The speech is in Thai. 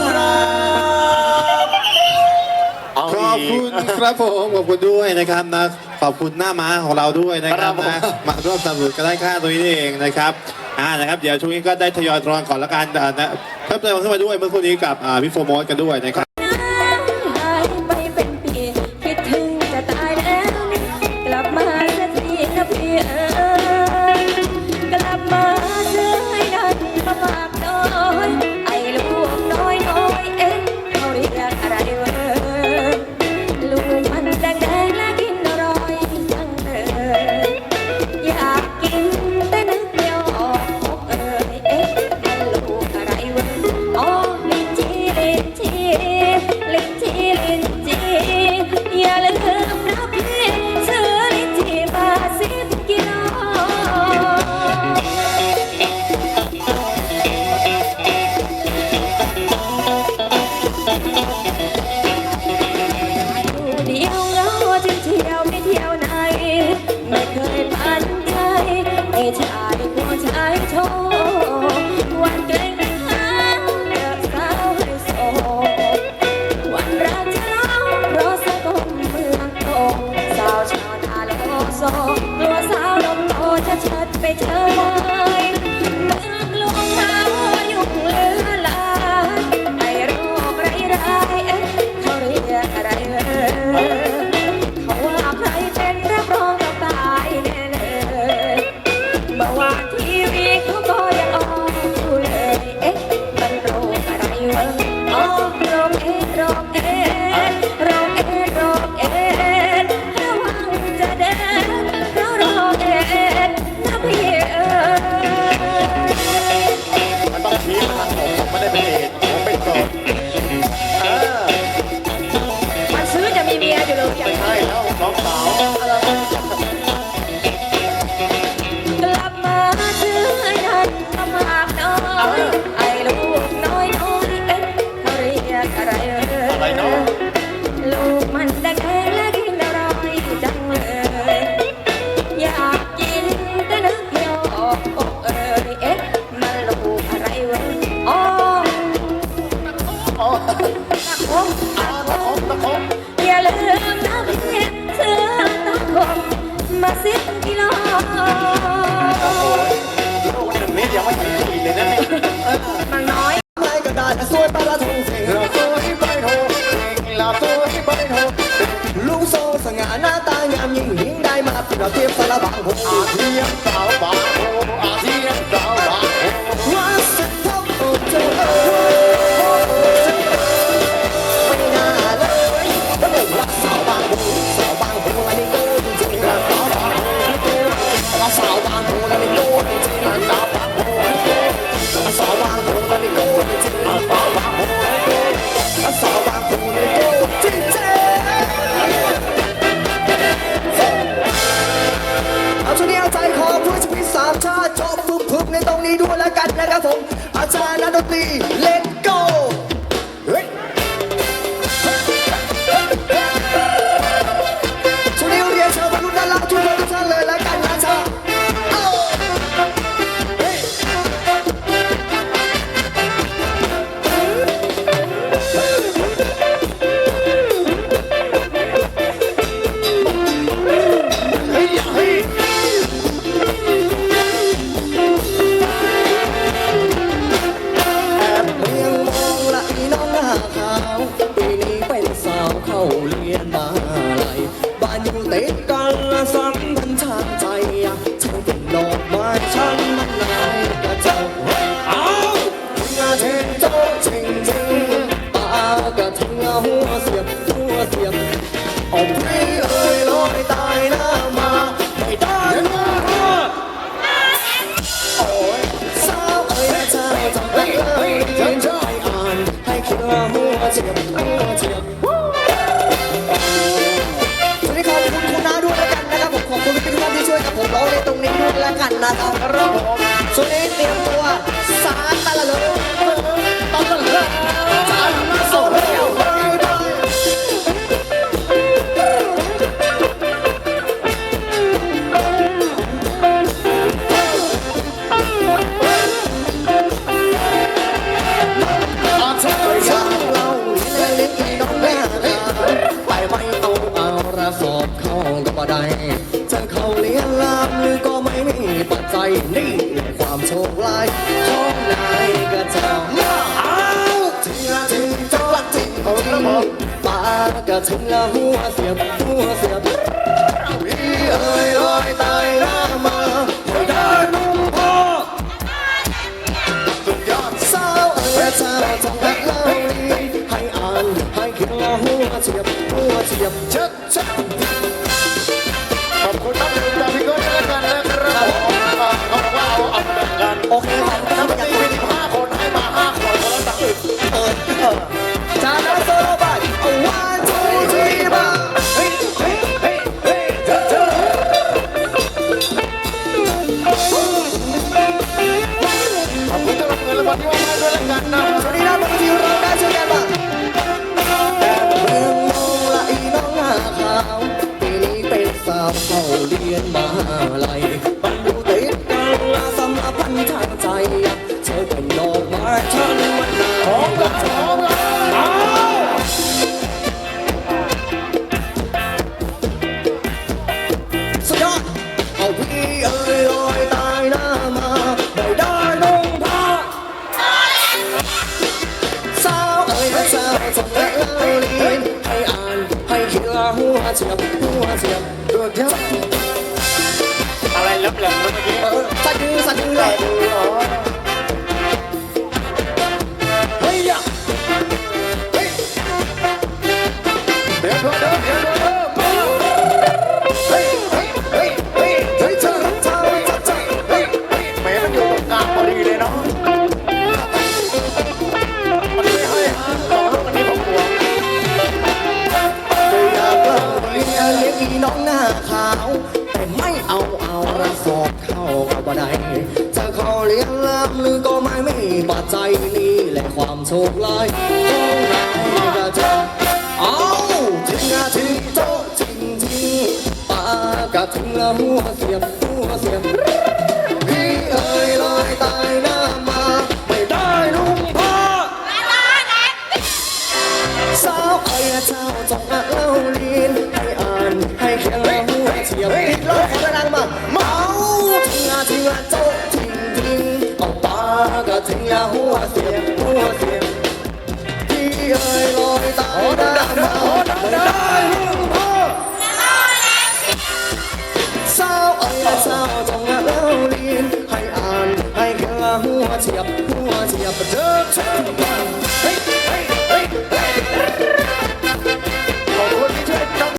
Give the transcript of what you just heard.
ครับขอบคุณครับผมขอบคุณด้วยนะครับนะขอบคุณหน้าม้าของเราด้วยนะครับมนะมาร่วมสนับสนุนก็ได้ค่าตัวนี้เองนะครับอ่านะครับเดี๋ยวช่วงนี้ก็ได้ทยอยรอนก่อนละกันนะเพิ่มเติมขึ้นมาด้วยเมื่อคู่นี้กับพี่โฟมอสกันด้วยนะครับ nhảm nhí hiện đại mà thì là tiếp là bằng hùng điệp tạo bảo the door like a telephone. I turn on the play. Let それっ。 เจ้าอ้าวถึงแล้วถึงจังหวัดถึงมละงปากก็ถึงแล้วหัวเสียบหัวเสียบอีเอ้ยเอ้ยตายหน้ามาไม่ได้นุ่มพอสุดยอดสาวเอ้ยสาวจังหวัเล่าลีให้อ่านให้เขียนหัวเสียบหัวเสียบเช็ดเช็ด สาวสำนัเล่าเรีนให้อ่านให้เขียนหัวเสียบหัวเสียบโดดเดี่ยวอะไรลแหลมเมื่อกี้ สะดือสะดือแหละ ความโชคร้ายต้องรักที่กระจาเอาทิ้งอาทิ้งโตทิ้งทิ้งปากะทิ้งละหัวเสียบหัวเสียบพี่เอ๋ยลอยตายหน้ามา ไม่ได้นุ่งผ้าสาวไอ้เจ้าจงอา wants you up? Who wants you up? Don't